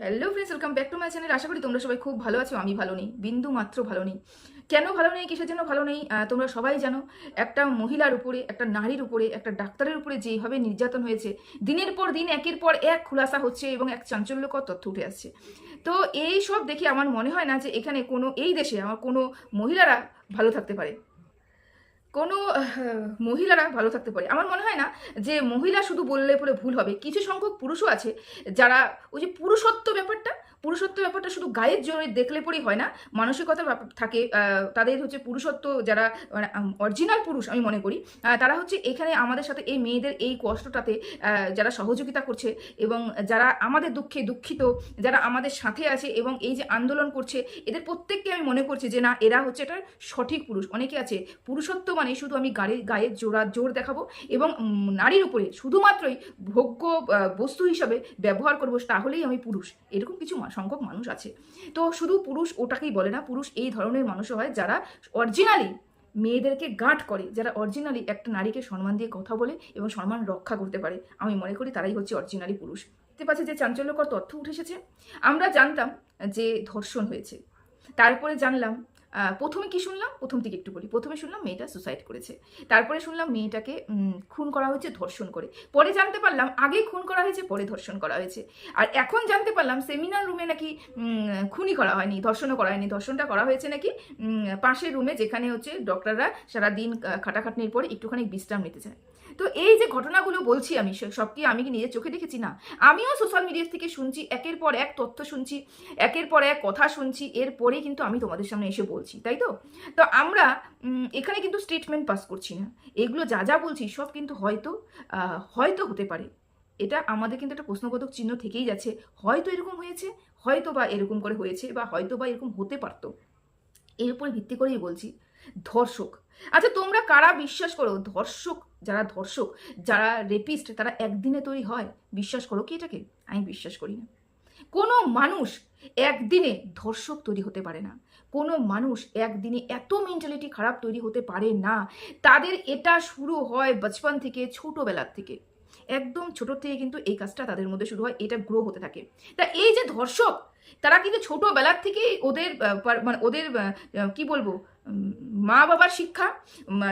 Hello friends welcome back to my channel আশা করি তোমরা সবাই খুব ভালো আছো, আমি ভালো নেই, বিন্দু মাত্র ভালো নেই। কেন ভালো নেই, কিসের জন্য ভালো নেই তোমরা সবাই জানো, একটা মহিলার উপরে, একটা নারীর উপরে, একটা ডাক্তারের উপরে যেভাবে নির্যাতন হয়েছে, দিনের পর দিন, একের পর এক খুলাসা হচ্ছে এবং এক চাঞ্চল্যকর তথ্য উঠে আসছে। তো এই সব দেখে আমার মনে হয় না যে এখানে কোনো, এই দেশে আমার কোনো মহিলারা ভালো থাকতে পারে। কোনো মহিলারা ভালো থাকতে পারে। আমার মনে হয় না যে মহিলা শুধু বললে পরে ভুল হবে। কিছু সংখ্যক পুরুষও আছে যারা ওই যে পুরুষত্ব ব্যাপারটা পুরুষত্ব ব্যাপারটা শুধু গায়ের জোরে দেখলে পরেই হয় না মানসিকতা থাকে তাদের হচ্ছে পুরুষত্ব যারা মানে অরিজিনাল পুরুষ আমি মনে করি তারা হচ্ছে এখানে আমাদের সাথে এই মেয়েদের এই কষ্টটাতে যারা সহযোগিতা করছে এবং যারা আমাদের দুঃখে দুঃখিত, যারা আমাদের সাথে আছে এবং এই যে আন্দোলন করছে, এদের প্রত্যেককে আমি মনে করছি যে না, এরা হচ্ছে এটা সঠিক পুরুষ। অনেকে আছে, পুরুষত্ব মানে শুধু আমি গাড়ির গায়ের জোড়া, জোর দেখাবো এবং নারীর উপরে শুধুমাত্রই ভোগ্য বস্তু হিসাবে ব্যবহার করব, তাহলেই আমি পুরুষ। এরকম কিছু মা- সংখ্যক মানুষ আছে। তো শুধু পুরুষ ওটাকেই বলে না, পুরুষ এই ধরনের মানুষও হয় যারা অরিজিনালি মেয়েদেরকে গার্ড করে, যারা অরিজিনালি একটা নারীকে সম্মান দিয়ে কথা বলে এবং সম্মান রক্ষা করতে পারে। আমি মনে করি তারাই হচ্ছে অরিজিনালি পুরুষ। দেখতে পাচ্ছে যে চাঞ্চল্যকর তথ্য উঠে এসেছে। আমরা জানতাম যে ধর্ষণ হয়েছে। তারপরে জানলাম প্রথমে কি শুনলাম? প্রথম থেকে একটু বলি। প্রথমে শুনলাম মেয়েটা সুসাইড করেছে। তারপরে শুনলাম মেয়েটাকে খুন করা হয়েছে ধর্ষণ করে। পরে জানতে পারলাম আগে খুন করা হয়েছে, পরে ধর্ষণ করা হয়েছে। আর এখন জানতে পারলাম সেমিনার রুমে নাকি খুনই করা হয়নি, ধর্ষণও করা হয়নি। ধর্ষণটা করা হয়েছে নাকি পাশের রুমে যেখানে হচ্ছে ডক্টররা সারাদিন খাটাখাটনির পরে একটুখানি বিশ্রাম নিতে চায়। তো এই যে ঘটনাগুলো বলছি আমি সব কি আমি কি নিজের চোখে দেখেছি? না। আমিও সোশ্যাল মিডিয়া থেকে শুনছি, একের পর এক তথ্য শুনছি, একের পর এক কথা শুনছি এরপরেই কিন্তু আমি তোমাদের সামনে এসে বলছি, তাই তো? তো আমরা এখানে কিন্তু স্টেটমেন্ট পাস করছি না। এগুলো যা যা বলছি সব কিন্তু হয়তো হয়তো হতে পারে। এটা আমাদের কিন্তু একটা প্রশ্নবোধক চিহ্ন থেকেই যাচ্ছে। হয়তো এরকম হয়েছে হয়তো বা এরকম করে হয়েছে বা হয়তো বা এরকম হতে পারতো। এর উপরে ভিত্তি করেই বলছি। ধর্ষক। আচ্ছা তোমরা কারা বিশ্বাস করো? ধর্ষক, যারা ধর্ষক, যারা রেপিস্ট তারা একদিনে তৈরি হয়? বিশ্বাস করো কি এটাকে? আমি বিশ্বাস করি না। কোনো মানুষ একদিনে ধর্ষক তৈরি হতে পারে না। কোনো মানুষ একদিনে এত মেন্টালিটি খারাপ তৈরি হতে পারে না। তাদের এটা শুরু হয় বচপন থেকে, ছোটোবেলার থেকে। একদম ছোট থেকে কিন্তু এই কাজটা তাদের মধ্যে শুরু হয়, এটা গ্রো হতে থাকে। তা এই যে ধর্ষক তারা কিন্তু ছোটোবেলার থেকে ওদের মানে ওদের কি বলব মা বাবার শিক্ষা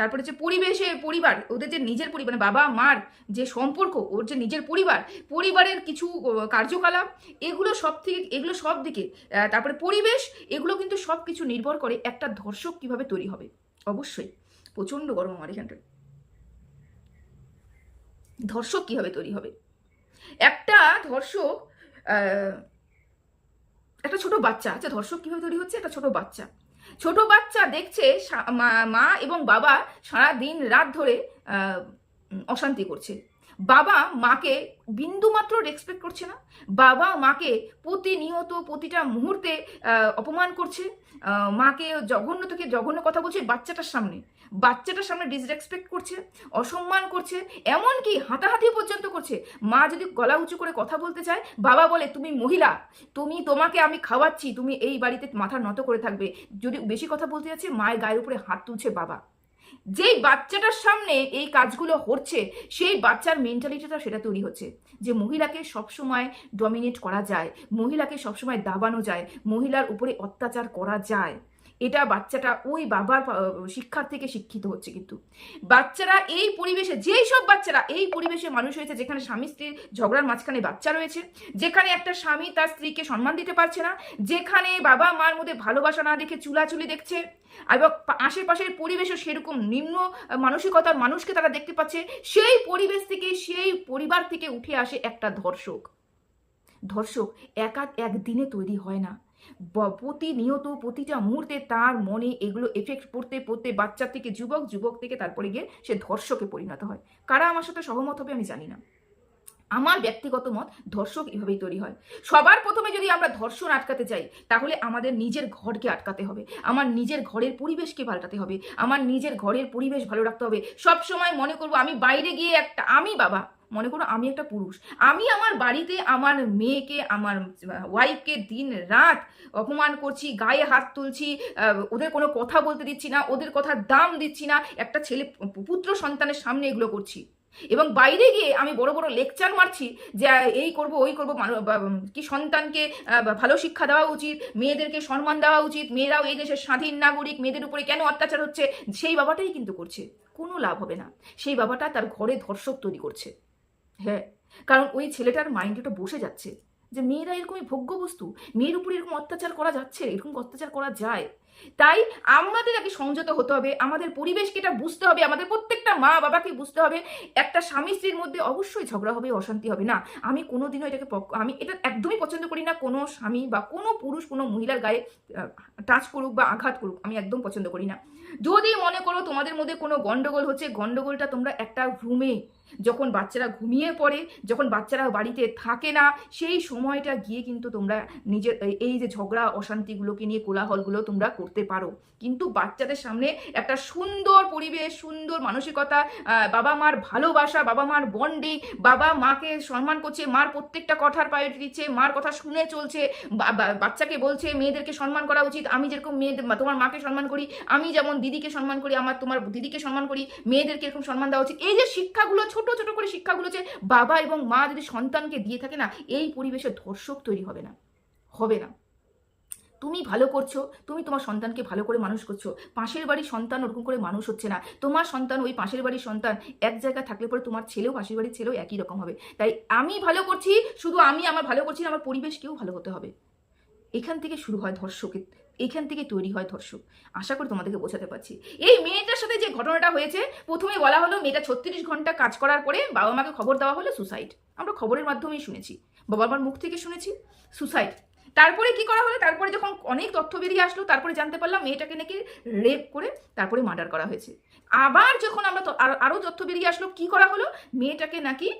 তারপরে যে পরিবেশে পরিবার, ওদের যে নিজের পরিবার মানে বাবা মার যে সম্পর্ক, ওর যে নিজের পরিবার, পরিবারের কিছু কার্যকলাপ, এগুলো সব থেকে, এগুলো সব দিকে তারপরে পরিবেশ, এগুলো কিন্তু সব কিছু নির্ভর করে একটা ধর্ষক কীভাবে তৈরি হবে, অবশ্যই, প্রচণ্ড গরম আমার এখানটায়। ধর্ষক কীভাবে তৈরি হবে? একটা ধর্ষক একটা ছোট বাচ্চা আচ্ছা ধর্ষক কীভাবে তৈরি হচ্ছে? একটা ছোট বাচ্চা। ছোট বাচ্চা দেখছে মা- এবং বাবা সারা দিন রাত ধরে অশান্তি করছে। বাবা মাকে বিন্দুমাত্র রেসপেক্ট করছে না। বাবা মাকে প্রতিনিয়ত প্রতিটা মুহূর্তে অপমান করছে। মাকে জঘন্য থেকে জঘন্য কথা বলছে বাচ্চাটার সামনে। বাচ্চাটার সামনে ডিসরেসপেক্ট করছে, অসম্মান করছে, এমনকি হাতাহাতি পর্যন্ত করছে। মা যদি গলা উঁচু করে কথা বলতে চায়, বাবা বলে, তুমি মহিলা, তুমি তোমাকে আমি খাওয়াচ্ছি, তুমি এই বাড়িতে মাথা নত করে থাকবে। যদি বেশি কথা বলতে যাচ্ছে, মায়ের গায়ের উপরে হাত তুলছে বাবা। যেই বাচ্চাটার সামনে এই কাজগুলো হচ্ছে, সেই বাচ্চার মেন্টালিটিটা সেটা তৈরি হচ্ছে। যে মহিলাকে সবসময় ডমিনেট করা যায়, মহিলাকে সবসময় দাবানো যায়, মহিলার উপরে অত্যাচার করা যায়। এটা বাচ্চাটা ওই বাবার শিক্ষার থেকে শিক্ষিত হচ্ছে কিন্তু। বাচ্চারা এই পরিবেশে, যেই সব বাচ্চারা এই পরিবেশে মানুষ হয়েছে, যেখানে স্বামী স্ত্রীর ঝগড়ার মাঝখানে বাচ্চা রয়েছে, যেখানে একটা স্বামী তার স্ত্রীকে সম্মান দিতে পারছে না, যেখানে বাবা মার মধ্যে ভালোবাসা না দেখে চুলাচুলি দেখছে, এবং আশেপাশের পরিবেশও সেরকম নিম্ন মানসিকতার মানুষকে তারা দেখতে পাচ্ছে, সেই পরিবেশ থেকে, সেই পরিবার থেকে উঠে আসে একটা ধর্ষক। ধর্ষক একা, একদিনে তৈরি হয় না। প্রতিনিয়ত প্রতিটা মুহূর্তে তার মনে এগুলো এফেক্ট পড়তে পড়তে বাচ্চা থেকে যুবক যুবক থেকে তারপরে গিয়ে সে ধর্ষকে পরিণত হয়। কারা আমার সাথে সহমত হবে আমি জানি না। আমার ব্যক্তিগত মত ধর্ষক এভাবেই তৈরি হয়। সবার প্রথমে যদি আমরা ধর্ষণ আটকাতে চাই তাহলে আমাদের নিজের ঘরকে আটকাতে হবে। আমার নিজের ঘরের পরিবেশকে পাল্টাতে হবে। আমার নিজের ঘরের পরিবেশ ভালো রাখতে হবে। সব সময় মনে করব আমি বাইরে গিয়ে একটা, আমি বাবা মনে করো আমি একটা পুরুষ। আমি আমার বাড়িতে আমার মেয়েকে, আমার ওয়াইফকে দিন রাত অপমান করছি, গায়ে হাত তুলছি ওদের কোনো কথা বলতে দিচ্ছি না, ওদের কথার দাম দিচ্ছি না, একটা ছেলে পুত্র সন্তানের সামনে এগুলো করছি। এবং বাইরে গিয়ে আমি বড় বড় লেকচার মারছি যে, এই করব, ওই করব কি সন্তানকে ভালো শিক্ষা দেওয়া উচিত, মেয়েদেরকে সম্মান দেওয়া উচিত, মেয়েরাও এই দেশের স্বাধীন নাগরিক, মেয়েদের উপরে কেন অত্যাচার হচ্ছে, সেই বাবাটাই কিন্তু করছে, কোনো লাভ হবে না। সেই বাবাটা তার ঘরে ধর্ষক তৈরি করছে। হ্যাঁ কারণ ওই ছেলেটার মাইন্ড ওটা বসে যাচ্ছে যে মেয়েরা এরকমই ভোগ্য বস্তু, মেয়ের উপরে এরকম অত্যাচার করা যাচ্ছে, এরকম অত্যাচার করা যায়। তাই আমাদের আগে সংযত হতে হবে, আমাদের পরিবেশকে এটা বুঝতে হবে, আমাদের প্রত্যেকটা মা বাবাকে বুঝতে হবে, একটা স্বামী স্ত্রীর মধ্যে অবশ্যই ঝগড়া হবে, অশান্তি হবে না। আমি কোনোদিনও এটাকে আমি এটা একদমই পছন্দ করি না, কোনো স্বামী বা কোনো পুরুষ, কোনো মহিলার গায়ে টাচ করুক বা আঘাত করুক, আমি একদম পছন্দ করি না। যদি মনে করো তোমাদের মধ্যে কোনো গন্ডগোল হচ্ছে, গন্ডগোলটা তোমরা একটা রুমে যখন বাচ্চারা ঘুমিয়ে পড়ে, যখন বাচ্চারা বাড়িতে থাকে না, সেই সময়টা গিয়ে কিন্তু তোমরা নিজের, এই- যে ঝগড়া, অশান্তিগুলোকে নিয়ে কোলাহলগুলো তোমরা করতে পারো। কিন্তু বাচ্চাদের সামনে একটা সুন্দর পরিবেশ, সুন্দর মানসিকতা বাবা মার ভালোবাসা, বাবা মার বন্ডিং, বাবা মাকে সম্মান করছে, মার প্রত্যেকটা কথার প্রায়োরিটি দিচ্ছে, মার কথা শুনে চলছে বাচ্চাকে বলছে, মেয়েদেরকে সম্মান করা উচিত, আমি যেরকম মেয়েদের তোমার মাকে সম্মান করি, আমি যেমন দিদিকে সম্মান করি, আমার তোমার দিদিকে সম্মান করি, মেয়েদেরকে এরকম সম্মান দেওয়া উচিত। এই যে শিক্ষাগুলো ছোট ছোট করে শিক্ষাগুলো যে বাবা এবং মা যদি সন্তানকে দিয়ে থাকে না এই পরিবেশে ধর্ষক তৈরি হবে না। হবে না। তুমি ভালো করছ তুমি তোমার সন্তানকে ভালো করে মানুষ করছ পাশের বাড়ির সন্তান ওরকম করে মানুষ হচ্ছে না। তোমার সন্তান ওই পাশের বাড়ির সন্তান এক জায়গায় থাকলে পরে তোমার ছেলেও পাশের বাড়ির ছেলেও একই রকম হবে। তাই আমি ভালো করছি শুধু আমি আমার ভালো করছি না, আমার পরিবেশকেও ভালো হতে হবে। এখান থেকে শুরু হয় ধর্ষকের এখান থেকে তৈরি হয় ধর্ষক। আশা করি তোমাদেরকে বোঝাতে পারছি। এই মেয়েটার যে ঘটনাটা হয়েছে প্রথমে বলা হলো মেয়েটা ছত্রিশ ঘণ্টা কাজ করার পরে বাবা মাকে খবর দেওয়া হলো সুসাইড আমরা খবরের মাধ্যমেই শুনেছি। বাবা মার মুখ থেকে শুনেছি সুসাইড তারপরে কি করা হলো? তারপরে যখন অনেক তথ্য বেরিয়ে আসলো, তারপরে জানতে পারলাম মেয়েটাকে নাকি রেপ করে তারপরে মার্ডার করা হয়েছে। আবার যখন আমরা আরও আরো- আরও তথ্য বেরিয়ে আসলো, কি করা হলো? মেয়েটাকে নাকি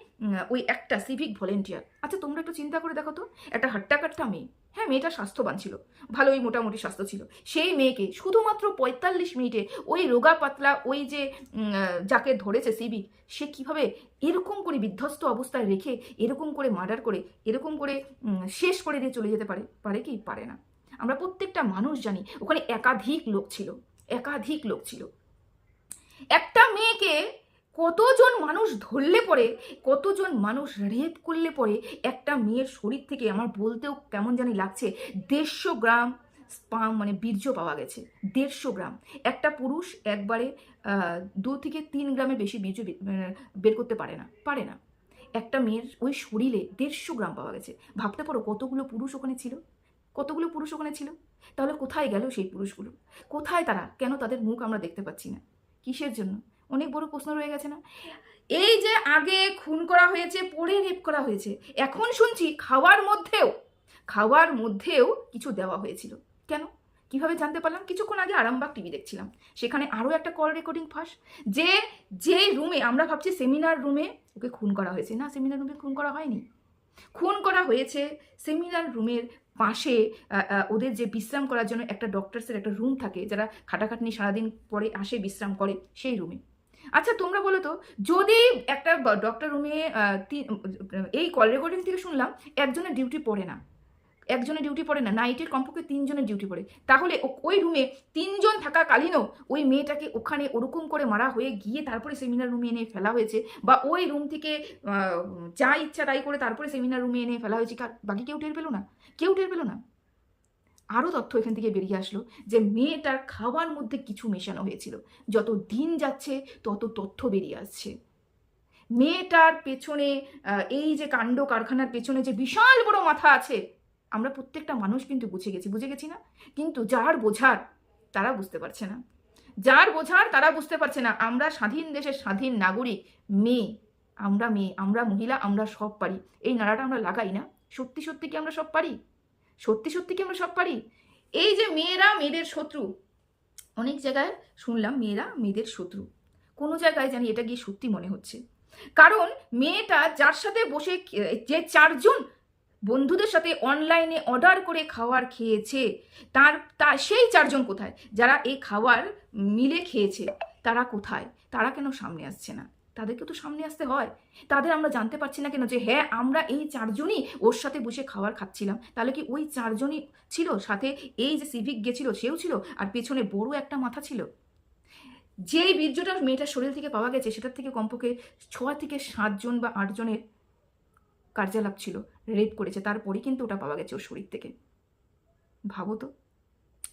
ওই একটা সিভিক ভলেন্টিয়ার আচ্ছা তোমরা একটু চিন্তা করে দেখো তো। একটা হাট্টাকাট্টা মেয়ে। হ্যাঁ মেয়েটা স্বাস্থ্যবান ছিল। ভালোই মোটামুটি স্বাস্থ্য ছিল। সেই মেয়েকে শুধুমাত্র পঁয়তাল্লিশ মিনিটে ওই রোগা পাতলা, ওই যে যাকে ধরেছে সিভিক সে কীভাবে এরকম করে বিধ্বস্ত অবস্থায় রেখে, এরকম করে মার্ডার করে, এরকম করে শেষ করে দিয়ে চলে যেতে পারে? পারে কি? পারে না। আমরা প্রত্যেকটা মানুষ জানি, ওখানে একাধিক লোক ছিল। একাধিক লোক ছিল। একটা মেয়েকে কতজন মানুষ ধরলে পরে কতজন মানুষ রেপ করলে পরে একটা মেয়ের শরীর থেকে আমার বলতেও কেমন জানি লাগছে, দেড়শো গ্রাম স্পাম মানে বীর্য পাওয়া গেছে, দেড়শো গ্রাম। একটা পুরুষ একবারে দু থেকে তিন গ্রামের বেশি বীর্য বের করতে পারে না পারে না। একটা মেয়ের ওই শরীরে দেড়শো গ্রাম পাওয়া গেছে। ভাবতে পারো কতগুলো পুরুষ ওখানে ছিল? কতগুলো পুরুষ ওখানে ছিল? তাহলে কোথায় গেল সেই পুরুষগুলো? কোথায় তারা? কেন তাদের মুখ আমরা দেখতে পাচ্ছি না? কিসের জন্য? অনেক বড় প্রশ্ন রয়ে গেছে না? এই যে আগে খুন করা হয়েছে, পরে রেপ করা হয়েছে, এখন শুনছি খাওয়ার মধ্যেও খাওয়ার মধ্যেও কিছু দেওয়া হয়েছিল। কেন? কীভাবে জানতে পারলাম? কিছুক্ষণ আগে আরামবাগ টিভি দেখছিলাম। সেখানে আরও একটা কল রেকর্ডিং ফাঁস, যে যে রুমে, আমরা ভাবছি সেমিনার রুমে ওকে খুন করা হয়েছে। না, সেমিনার রুমে খুন করা হয়নি। খুন করা হয়েছে সেমিনার রুমের পাশে ওদের যে বিশ্রাম করার জন্য একটা ডক্টরসের একটা রুম থাকে, যারা খাটাখাটনি সারাদিন পরে আসে, বিশ্রাম করে সেই রুমে আচ্ছা তোমরা বলো তো, যদি একটা ডক্টর রুমে এই কল রেকর্ডিং থেকে শুনলাম, একজনের ডিউটি পড়ে না। একজনের ডিউটি পড়ে না নাইটের কমপক্ষে তিনজনের ডিউটি পড়ে। তাহলে ওই রুমে তিনজন থাকাকালীনও ওই মেয়েটাকে ওখানে ওরকম করে মারা হয়ে গিয়ে তারপরে সেমিনার রুমে এনে ফেলা হয়েছে, বা ওই রুম থেকে যা ইচ্ছা তাই করে তারপরে সেমিনার রুমে এনে ফেলা হয়েছে বাকি কেউ টের পেল না? কেউ টের পেল না? আরও তথ্য এখান থেকে বেরিয়ে আসলো যে মেয়েটার খাওয়ার মধ্যে কিছু মেশানো হয়েছিল। যত দিন যাচ্ছে, তত তথ্য বেরিয়ে আসছে। মেয়েটার পেছনে এই যে কাণ্ড কারখানার পেছনে যে বিশাল বড় মাথা আছে, আমরা প্রত্যেকটা মানুষ কিন্তু বুঝে গেছি। বুঝে গেছি না? কিন্তু যার বোঝার, তারা বুঝতে পারছে না। যার বোঝার, তারা বুঝতে পারছে না। আমরা স্বাধীন দেশের স্বাধীন নাগরিক, মেয়ে। আমরা মেয়ে, আমরা মহিলা, আমরা সব পারি। এই নাড়াটা আমরা লাগাই না। সত্যি সত্যি কি আমরা সব পারি? সত্যি সত্যি কি আমরা সব পারি? এই যে মেয়েরা মেয়েদের শত্রু। অনেক জায়গায় শুনলাম মেয়েরা মেয়েদের শত্রু। কোনো জায়গায় জানি এটা গিয়ে সত্যি মনে হচ্ছে। কারণ মেয়েটা যার সাথে বসে যে চারজন বন্ধুদের সাথে অনলাইনে অর্ডার করে খাওয়ার খেয়েছে, তার, তা, সেই চারজন কোথায়? যারা এই খাবার মিলে খেয়েছে, তারা কোথায়? তারা কেন সামনে আসছে না? তাদেরকে তো সামনে আসতে হয়। তাদের আমরা জানতে পারছি না কেন যে হ্যাঁ আমরা এই চারজনই ওর সাথে বসে খাবার খাচ্ছিলাম। তাহলে কি ওই চারজনই ছিল? সাথে এই যে সিভিক গেছিল, সেও ছিল? আর পেছনে বড় একটা মাথা ছিল? যেই বীর্যটা মেয়েটার শরীর থেকে পাওয়া গেছে, সেটার থেকে কমপক্ষে ছ থেকে সাতজন বা আটজনের কার্যালাপ ছিল, রেপ করেছে। তারপরেই কিন্তু ওটা পাওয়া গেছে ওর শরীর থেকে। ভাবো তো,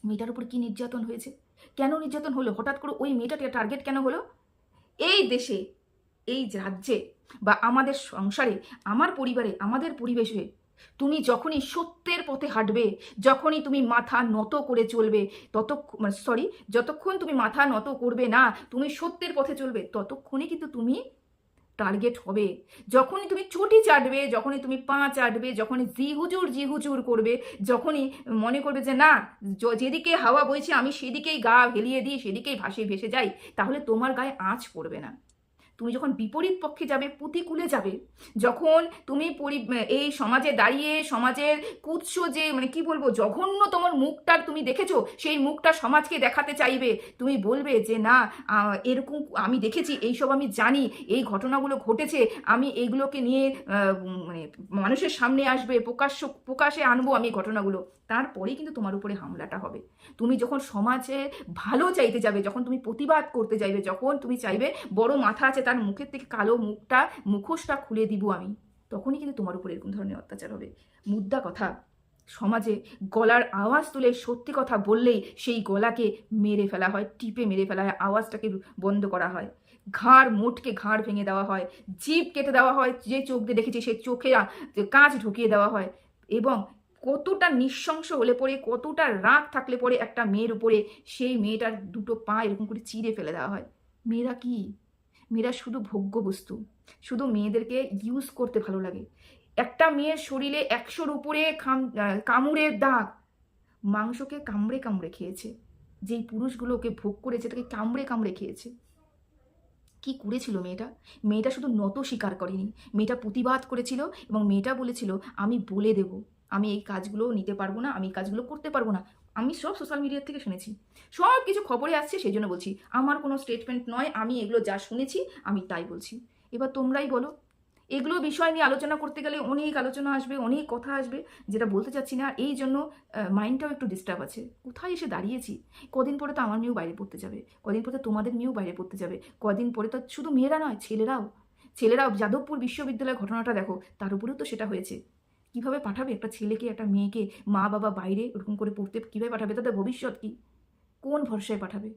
মেয়েটার উপর কি নির্যাতন হয়েছে? কেন নির্যাতন হলো? হঠাৎ করে ওই মেয়েটাকে টার্গেট কেন হলো? এই দেশে এই রাজ্যে বা আমাদের সংসারে, আমার পরিবারে, আমাদের পরিবেশে তুমি যখনই সত্যের পথে হাঁটবে, যখনই তুমি মাথা নত করে চলবে ততক্ষণ সরি যতক্ষণ তুমি মাথা নত করবে না, তুমি সত্যের পথে চলবে ততক্ষণে কিন্তু তুমি টার্গেট হবে। যখনই তুমি চটি চাটবে, যখনই তুমি পা চাটবে, যখনই জি হুজুর জি হুজুর করবে, যখনই মনে করবে যে না যেদিকে হাওয়া বইছে আমি সেদিকেই গা হেলিয়ে দিই, সেদিকেই ভাসে ভেসে যাই, তাহলে তোমার গায়ে আঁচ পড়বে না। তুমি যখন বিপরীত পক্ষে যাবে, প্রতিকূলে যাবে, যখন তুমি পরি এই সমাজে দাঁড়িয়ে, সমাজের কুৎস যে মানে কি বলব জঘন্য তোমার মুখটার তুমি দেখেছ, সেই মুখটা সমাজকে দেখাতে চাইবে। তুমি বলবে যে, না এরকম আমি দেখেছি, এইসব আমি জানি, এই ঘটনাগুলো ঘটেছে, আমি এইগুলোকে নিয়ে মানে মানুষের সামনে আসবে, প্রকাশ্য, প্রকাশে আনব আমি ঘটনাগুলো। তারপরেই কিন্তু তোমার উপরে হামলাটা হবে। তুমি যখন সমাজে ভালো চাইতে যাবে, যখন তুমি প্রতিবাদ করতে যাইবে, যখন তুমি চাইবে বড় মাথা আছে তার মুখের থেকে কালো মুখটা, মুখোশটা খুলে দিব আমি। তখনই কিন্তু তোমার উপর এরকম ধরনের অত্যাচার হবে। মুদ্রা কথা। সমাজে গলার আওয়াজ তুলে সত্যি কথা বললেই সেই গলাকে মেরে ফেলা হয়, টিপে মেরে ফেলা হয়, আওয়াজটাকে বন্ধ করা হয়। ঘাড় মোটকে ঘাড় ভেঙে দেওয়া হয়, জিভ কেটে দেওয়া হয়, যে চোখ দিয়ে দেখেছি সেই চোখে কাঁচ ঢুকিয়ে দেওয়া হয় এবং কতটা নিঃশংস হলে পরে, কতটা রাগ থাকলে পরে একটা মেয়ের উপরে সেই মেয়েটার দুটো পা এরকম করে চিড়ে ফেলে দেওয়া হয়। মেয়েরা কি? মেয়েরা শুধু ভোগ্য বস্তু। শুধু মেয়েদেরকে ইউজ করতে ভালো লাগে। একটা মেয়ের শরীরে একশোর উপরে খাম কামড়ের দাগ। মাংসকে কামড়ে কামড়ে খেয়েছে। যেই পুরুষগুলোকে ভোগ করেছে তাকে কামড়ে কামড়ে খেয়েছে। কি করেছিল মেয়েটা? মেয়েটা শুধু নত স্বীকার করেনি। মেয়েটা প্রতিবাদ করেছিল এবং মেয়েটা বলেছিল, আমি বলে দেব। আমি এই কাজগুলো নিতে পারব না, আমি এই কাজগুলো করতে পারব না। আমি সব সোশ্যাল মিডিয়ার থেকে শুনেছি। সব কিছু খবরে আসছে, সেই জন্য বলছি, আমার কোনো স্টেটমেন্ট নয়, আমি এগুলো যা শুনেছি, আমি তাই বলছি। এবার তোমরাই বলো, এগুলো বিষয় নিয়ে আলোচনা করতে গেলে অনেক আলোচনা আসবে, অনেক কথা আসবে, যেটা বলতে চাচ্ছি না। এই জন্য মাইন্ডটাও একটু ডিস্টার্ব আছে। কোথায় এসে দাঁড়িয়েছি? কদিন পরে তো আমার মেয়েও বাইরে পড়তে যাবে। কদিন পরে তো তোমাদের মেয়েও বাইরে পড়তে যাবে। কদিন পরে তো শুধু মেয়েরা নয়, ছেলেরাও। ছেলেরাও যাদবপুর বিশ্ববিদ্যালয়ের ঘটনাটা দেখো, তার উপরেও তো সেটা হয়েছে। কীভাবে পাঠাবে? একটা ছেলেকে, একটা মেয়েকে মা, বাবা বাইরে ওরকম করে পড়তে কীভাবে পাঠাবে? তাদের ভবিষ্যৎ কি? কোন ভরসায় পাঠাবে?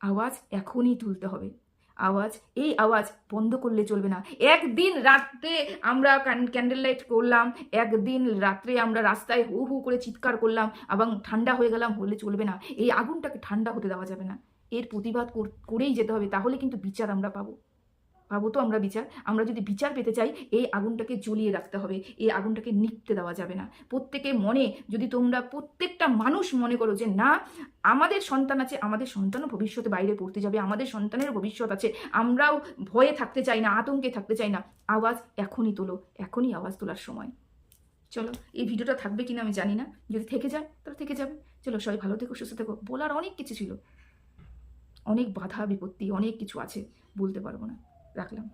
আওয়াজ এখনই তুলতে হবে। আওয়াজ, এই আওয়াজ বন্ধ করলে চলবে না। একদিন রাত্রে আমরা ক্যান্ডেল লাইট করলাম, একদিন রাত্রে আমরা রাস্তায় হু হু করে চিৎকার করলাম এবং ঠান্ডা হয়ে গেলাম, হলে চলবে না। এই আগুনটাকে ঠান্ডা হতে দেওয়া যাবে না। এর প্রতিবাদ কর- করেই যেতে হবে, তাহলে কিন্তু বিচার আমরা পাবো। পাবো তো আমরা বিচার। আমরা যদি বিচার পেতে চাই, এই আগুনটাকে জ্বলিয়ে রাখতে হবে, এই আগুনটাকে নিপতে দেওয়া যাবে না। প্রত্যেকের মনে, যদি তোমরা প্রত্যেকটা মানুষ মনে করো যে, না, আমাদের সন্তান আছে, আমাদের সন্তানও ভবিষ্যতে বাইরে পড়তে যাবে, আমাদের সন্তানের ভবিষ্যৎ আছে, আমরাও ভয়ে থাকতে চাই না, আতঙ্কে থাকতে চাই না। আওয়াজ এখনই তোলো, এখনই আওয়াজ তোলার সময়। চলো, এই ভিডিওটা থাকবে কিনা আমি জানি না। যদি থেকে যায়, তাহলে থেকে যাবে। চলো, সবাই ভালো থেকো, সুস্থ থেকো। বলার অনেক কিছু ছিল। অনেক বাধা, বিপত্তি, অনেক কিছু আছে, বলতে পারব না। রাখলাম